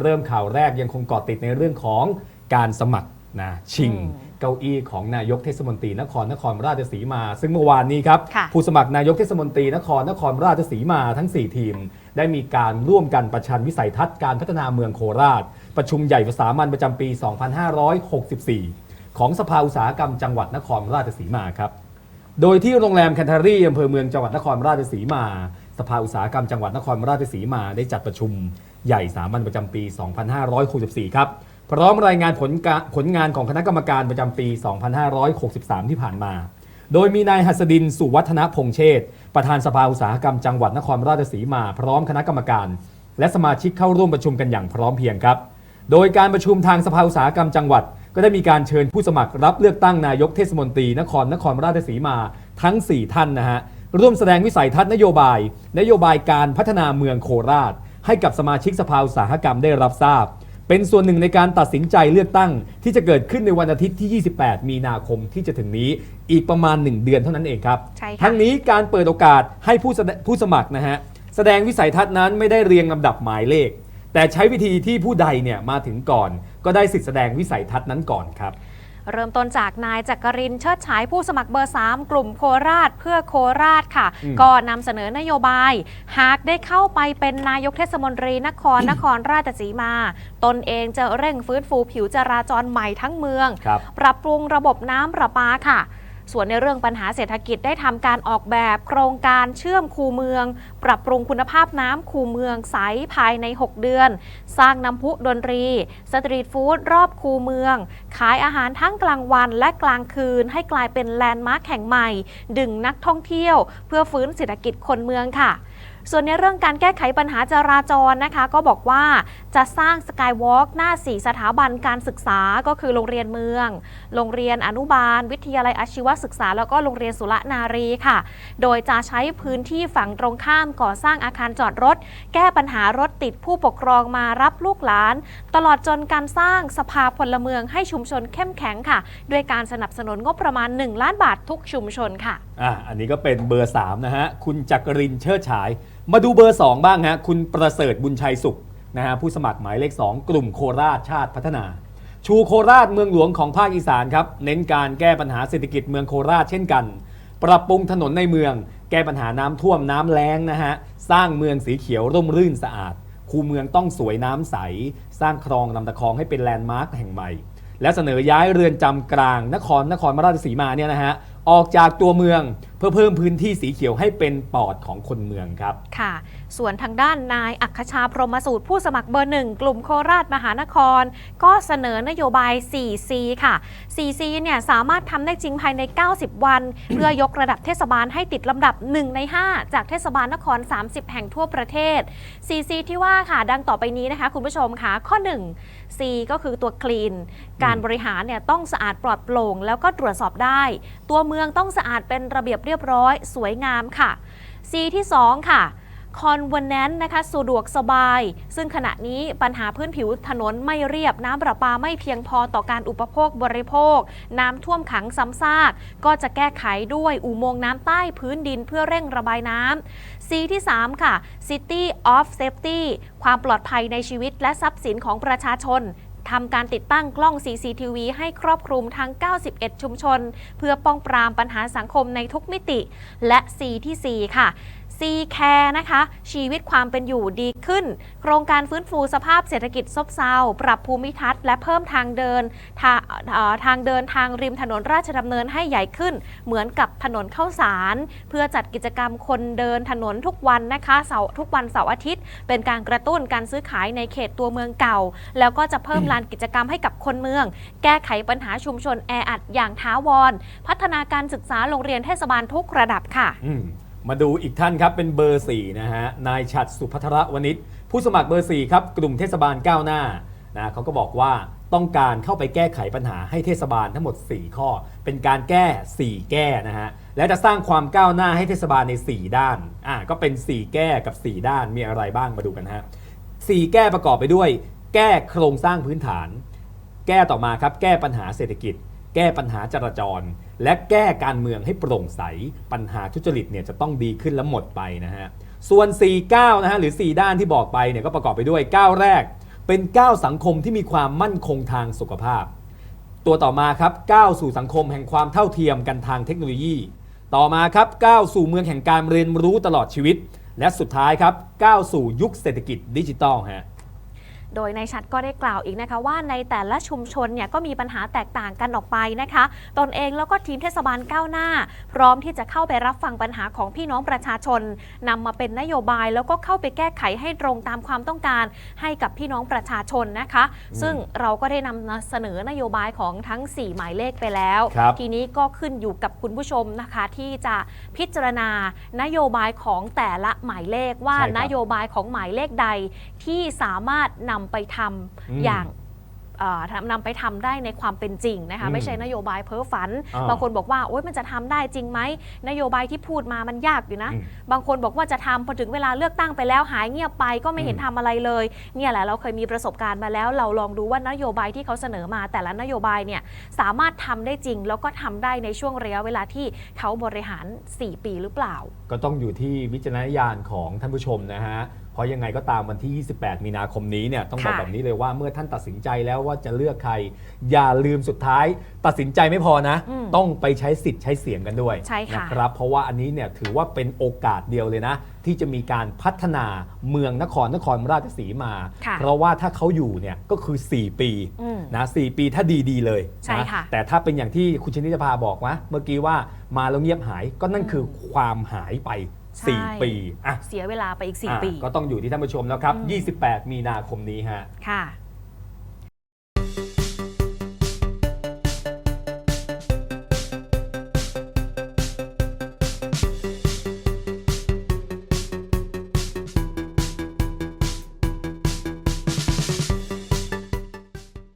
เริ่มข่าวแรกยังคงเกาะติดในเรื่องของการสมัครนะชิงอืมเก้าอี้ของนายกเทศมนตรีนครนครราชสีมา ซึ่งเมื่อวานนี้ครับค่ะผู้สมัครนายกเทศมนตรีนครนครราชสีมาทั้ง 4 ทีม ได้มีการร่วมกันประชันวิสัยทัศน์การพัฒนาเมืองโคราช ประชุมใหญ่สามัญประจำปี 2564 ของสภาอุตสาหกรรมจังหวัดนครราชสีมาครับ โดยที่โรงแรมแคนทารีอำเภอเมืองจังหวัดนครราชสีมา สภาอุตสาหกรรมจังหวัดนครราชสีมาได้จัดประชุมใหญ่สามัญประจำปี 2564 ครับพร้อมรายงานผลกผลงานของคณะกรรมการประจำปี 2563 ที่ผ่านมา โดยมีนายหัสดินสุวัฒนพงเชษประธานสภาอุตสาหกรรมจังหวัดนครราชสีมา พร้อมคณะกรรมการ และสมาชิกเข้าร่วมประชุมกันอย่างพร้อมเพียงครับ โดยการประชุมทางสภาอุตสาหกรรมจังหวัด ก็ได้มีการเชิญผู้สมัครรับเลือกตั้งนายกเทศมนตรีนครนครราชสีมาทั้ง 4 ท่านนะฮะ ร่วมแสดงวิสัยทัศน์นโยบาย นโยบายการพัฒนาเมืองโคราช ให้กับสมาชิกสภาอุตสาหกรรมได้รับทราบ เป็นส่วนหนึ่งในการตัดสินใจเลือกตั้ง ที่จะเกิดขึ้นในวันอาทิตย์ที่ 28 มีนาคมที่จะถึงนี้อีกประมาณ 1 เดือนเท่านั้นเองครับ ใช่ค่ะ ทั้งนี้การเปิดโอกาสให้ผู้แสดผู้สมัครนะฮะแสดงวิสัยทัศน์นั้นไม่ได้เรียงลำดับหมายเลข แต่ใช้วิธีที่ผู้ใดเนี่ยมาถึงก่อน ก็ได้สิทธิแสดงวิสัยทัศน์นั้นก่อนครับ เริ่มต้นจากนายจักรินทร์เชิดฉายผู้สมัครเบอร์ 3 กลุ่มโคราชเพื่อโคราชค่ะอืมก็นำเสนอนโยบาย หากได้เข้าไปเป็นนายกเทศมนตรีนครนครราชสีมา ตนเองจะเร่งฟื้นฟูผิวจราจรใหม่ทั้งเมืองครับปรับปรุงระบบน้ำประปาค่ะ ส่วนในเรื่องปัญหาเศรษฐกิจได้ทำการออกแบบโครงการเชื่อมคูเมือง ปรับปรุงคุณภาพน้ำคูเมืองใสภายใน 6 เดือน สร้างน้ำพุดนตรี สตรีทฟู้ดรอบคูเมือง ขายอาหารทั้งกลางวันและกลางคืน ให้กลายเป็นแลนด์มาร์คแห่งใหม่ ดึงนักท่องเที่ยว เพื่อฟื้นเศรษฐกิจคนเมืองค่ะ ส่วนในเรื่องการแก้ไขปัญหาจราจรนะคะ ก็บอกว่าจะสร้างสกายวอล์กหน้าสีสถาบันการศึกษาก็คือโรงเรียนเมือง โรงเรียนอนุบาล วิทยาลัยอาชีวศึกษา แล้วก็โรงเรียนสุรนารีค่ะ โดยจะใช้พื้นที่ฝั่งตรงข้ามก่อสร้างอาคารจอดรถ แก้ปัญหารถติดผู้ปกครองมารับลูกหลาน ตลอดจนการสร้างสภาพลเมืองให้ชุมชนเข้มแข็งค่ะ ด้วยการสนับสนุนงบประมาณ 1 ล้านบาททุกชุมชนค่ะอะอันนี้ก็เป็นเบอร์ 3 นะฮะ คุณจักรินเชิดฉาย มาดูเบอร์ 2 บ้างฮะคุณประเสริฐบุญชัยสุขนะฮะผู้สมัครหมายเลข 2 กลุ่มโคราชชาติพัฒนา ชูโคราชเมืองหลวงของภาคอีสานครับเน้นการแก้ปัญหาเศรษฐกิจเมืองโคราชเช่นกัน ปรับปรุงถนนในเมือง แก้ปัญหาน้ำท่วมน้ำแล้งนะฮะสร้างเมืองสีเขียวร่มรื่นสะอาด คูเมืองต้องสวยน้ำใส สร้างคลองลำตะคองให้เป็นแลนด์มาร์คแห่งใหม่ และเสนอย้ายเรือนจำกลางนครนครราชสีมาเนี่ยนะฮะออกจากตัวเมืองเพื่อเพิ่มพื้นที่สีเขียวให้เป็นปอดของคนเมืองครับ ค่ะ ส่วนทางด้านนายอัคชาพรหมสูตรผู้สมัครเบอร์หนึ่งกลุ่มโคราชมหานคร ก็เสนอนโยบาย 4C ค่ะ 4C เนี่ยสามารถทำได้จริงภายใน 90 วัน เพื่อยกระดับเทศบาลให้ติดลำดับ 1 ใน 5 จากเทศบาลนคร 30 แห่งทั่วประเทศ 4C ที่ว่าค่ะ ดังต่อไปนี้นะคะ คุณผู้ชมค่ะข้อ 1 C ก็คือตัว clean การบริหารเนี่ยต้องสะอาดปลอดโปร่งแล้วก็ตรวจสอบได้ ตัวเมืองต้องสะอาดเป็นระเบียบเรียบร้อย สวยงามค่ะ C ที่ 2 ค่ะ convenient นะคะสะดวกสบาย ซึ่งขณะนี้ปัญหาพื้นผิวถนนไม่เรียบน้ำประปาไม่เพียงพอต่อการอุปโภคบริโภค น้ำท่วมขังซ้ำซาก ก็จะแก้ไขด้วยอุโมงค์น้ำใต้พื้นดินเพื่อเร่งระบายน้ำ C ที่ 3 ค่ะ City of Safety ความปลอดภัยในชีวิตและทรัพย์สินของประชาชน ทำการติดตั้งกล้อง CCTV ให้ครอบคลุมทั้ง 91 ชุมชน เพื่อป้องปรามปัญหาสังคมในทุกมิติ และ C ทีสี่4 ค่ะ C Care นะคะ ชีวิตความเป็นอยู่ดีขึ้น โครงการฟื้นฟูสภาพเศรษฐกิจซบเซา ปรับภูมิทัศน์และเพิ่มทางเดินทาทางเดินทางริมถนนราชดำเนินให้ใหญ่ขึ้น เหมือนกับถนนเข้าสาร เพื่อจัดกิจกรรมคนเดินถนนทุกวันนะคะเสาร์ทุกวันเสาร์อาทิตย์ เป็นการกระตุ้นการซื้อขายในเขตตัวเมืองเก่า แล้วก็จะเพิ่มลานกิจกรรมให้กับคนเมือง แก้ไขปัญหาชุมชนแออัดอย่างท้าวร พัฒนาการศึกษาโรงเรียนเทศบาลทุกระดับค่ะ มาดูอีกท่านครับเป็นเบอร์4นะฮะนายฉัดสุพัทรวณิชผู้สมัครเบอร์4ครับกลุ่มเทศบาลก้าวหน้านะเขาก็บอกว่าต้องการเข้าไปแก้ไขปัญหาให้เทศบาลทั้งหมด 4 ข้อ เป็นการแก้ 4 แก้นะฮะและจะสร้างความก้าวหน้าให้เทศบาลใน 4 ด้านอ่าก็เป็น 4 แก้กับ 4 ด้านมีอะไรบ้างมาดูกันฮะ4แก้ประกอบไปด้วย แก้โครงสร้างพื้นฐาน แก้ต่อมาครับแก้ปัญหาเศรษฐกิจ แก้ปัญหาจราจร และแก้การเมืองให้โปร่งใส ปัญหาทุจริตเนี่ยจะต้องดีขึ้นและหมดไปนะฮะ ส่วน4ก้านะฮะหรือ 4 ด้านที่บอกไปเนี่ยก็ประกอบไปด้วยก้าแรก เป็นก้าสังคมที่มีความมั่นคงทางสุขภาพ ตัวต่อมาครับก้าสู่สังคมแห่งความเท่าเทียมกันทางเทคโนโลยี ต่อมาครับก้าสู่เมืองแห่งการเรียนรู้ตลอดชีวิต และสุดท้ายครับก้าสู่ยุคเศรษฐกิจดิจิทัลฮะ โดยในายชัดก็ได้กล่าวอีกนะคะว่าในแต่ละชุมชนเนี่ยก็มีปัญหาแตกต่างกันออกไปนะคะ ตนเองแล้วก็ทีมเทศบาลก้าวหน้า พร้อมที่จะเข้าไปรับฟังปัญหาของพี่น้องประชาชนนำมาเป็นนโยบายแล้วก็เข้าไปแก้ไขให้ตรงตามความต้องการ ให้กับพี่น้องประชาชนนะคะ ซึ่งเราก็ได้นำเสนอนโยบายของทั้ง 4 หมายเลขไปแล้วครับทีนี้ก็ขึ้นอยู่กับคุณผู้ชมนะคะที่จะพิจารณานโยบายของแต่ละหมายเลขว่าใช่ครับนโยบายของหมายเลขใดที่สามารถนำไปทอืมำอย่างเอ่อทำนำไปทำได้ในความเป็นจริงนะคะอืมไม่ใช่นโยบายเพ้อฝันอ่าบางคนบอกว่าโอ๊ยมันจะทำได้จริงไหมนโยบายที่พูดมามันยากอยู่นะอืมบางคนบอกว่าจะทำพอถึงเวลาเลือกตั้งไปแล้วหายเงียบไปก็ไม่เห็นอืมทำอะไรเลย เนี่ยแหละเราเคยมีประสบการณ์มาแล้ว เราลองดูว่านโยบายที่เขาเสนอมา แต่ละนโยบายเนี่ยสามารถทำได้จริง แล้วก็ทำได้ในช่วงระยะเวลาที่เขาบริหาร 4 ปีหรือเปล่า ก็ต้องอยู่ที่วิจารณญาณของท่านผู้ชมนะฮะ เพราะยังไงก็ตามวันที่ 28 มีนาคมนี้เนี่ยต้องบอกค่ะแบบนี้เลยว่าเมื่อท่านตัดสินใจแล้วว่าจะเลือกใคร อย่าลืมสุดท้าย ตัดสินใจไม่พอนะอืมต้องไปใช้สิทธิ์ใช้เสียงกันด้วยใช่ค่ะนะครับเพราะว่าอันนี้เนี่ยถือว่าเป็นโอกาสเดียวเลยนะ ที่จะมีการพัฒนาเมืองนครนครราชสีมาค่ะเพราะว่าถ้าเขาอยู่เนี่ยก็คือ 4 ปีอืมนะสปีถ้าดีๆเลยใช่นะค่ะแต่ถ้าเป็นอย่างที่คุณชนิดาภาบอกวะเมื่อกี้ว่ามาแล้วเงียบหายก็นั่นคือความหายไปใช่ 4 ปีอะเสียเวลาไปอีกอะ4ปี ก็ต้องอยู่ที่ท่านผู้ชมแล้วครับอืม28 มีนาคมนี้ฮะค่ะ